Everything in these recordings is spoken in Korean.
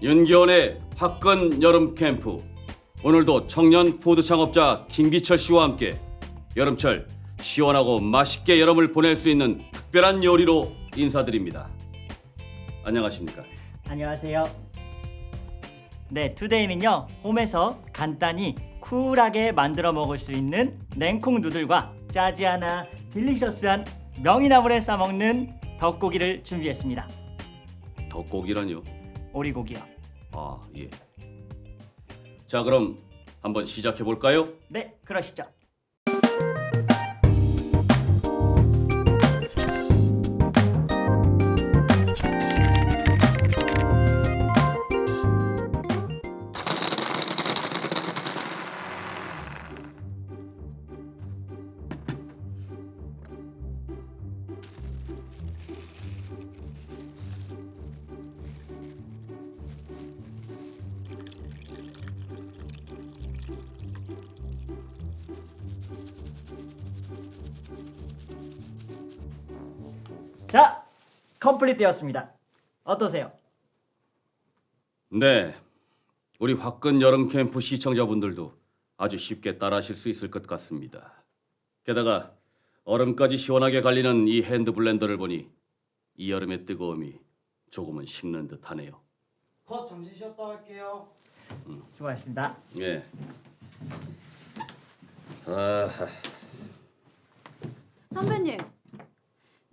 윤기원의 화끈 여름 캠프. 오늘도 청년 푸드 창업자 김기철 씨와 함께 여름철 시원하고 맛있게 여름을 보낼 수 있는 특별한 요리로 인사드립니다. 안녕하십니까? 안녕하세요. 네, 투데이는요 홈에서 간단히 쿨하게 만들어 먹을 수 있는 냉콩 누들과 짜지하나 딜리셔스한 명이나물에 싸 먹는 덕고기를 준비했습니다. 덕고기라뇨? 오리고기요. 아 예. 자 그럼 한번 시작해 볼까요? 네, 그러시죠. 자, 컴플리트 되었습니다. 어떠세요? 네. 우리 화끈 여름 캠프 시청자분들도 아주 쉽게 따라하실 수 있을 것 같습니다. 게다가 얼음까지 시원하게 갈리는 이 핸드 블렌더를 보니 이 여름의 뜨거움이 조금은 식는 듯하네요. 컷 잠시 쉬었다 할게요. 수고하셨습니다. 예. 아하. 선배님,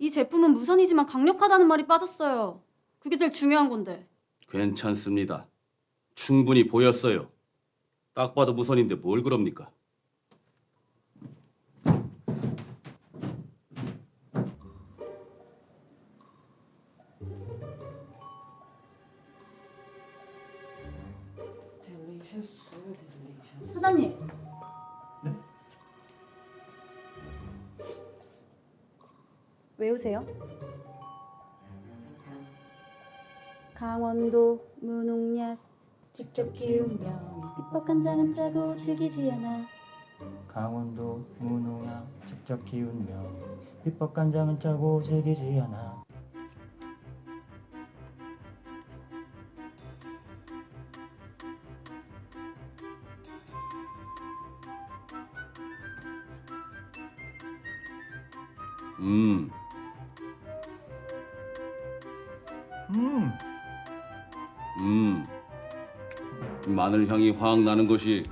이 제품은 무선이지만 강력하다는 말이 빠졌어요. 그게 제일 중요한 건데. 괜찮습니다. 충분히 보였어요. 딱 봐도 무선인데 뭘 그럽니까? 딜리셔스. 왜 오세요? 강원도 무농약 직접 키우면 삐뻑간장은 짜고 질기지 않아 강원도 무농약 직접 키우며 비법 간장은 짜고 질기지 않아. 음, 음, 음. 마늘 향이 확 나는 것이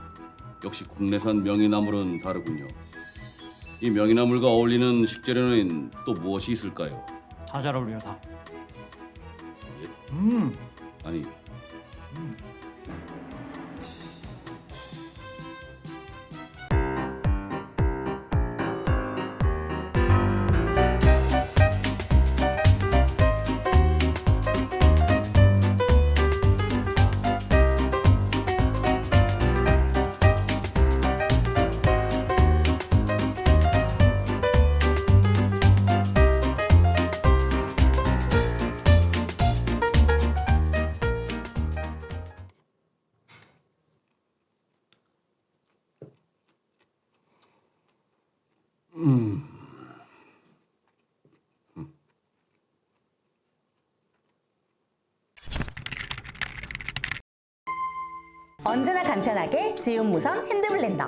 역시 국내산 명이나물은 다르군요. 이 명이나물과 어울리는 식재료는 또 무엇이 있을까요? 다 잘 어울려요 다. 예? 음, 아니, 언제나 간편하게 지움 무선 핸드블렌더.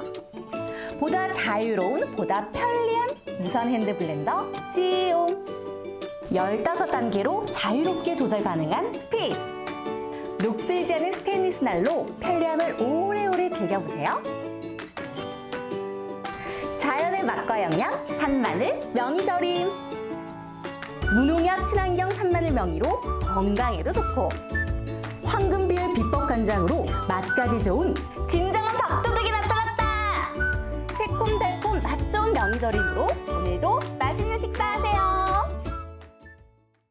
보다 자유로운, 보다 편리한 무선 핸드블렌더 지움. 15단계로 자유롭게 조절 가능한 스피드. 녹슬지 않은 스테인리스 날로 편리함을 오래오래 즐겨보세요. 자연의 맛과 영양, 산마늘 명이절임. 무농약 친환경 산마늘 명이로 건강에도 좋고 비법 간장으로 맛까지 좋은 진정한 밥도둑이 나타났다. 새콤달콤 맛 좋은 명이절임으로 오늘도 맛있는 식사하세요.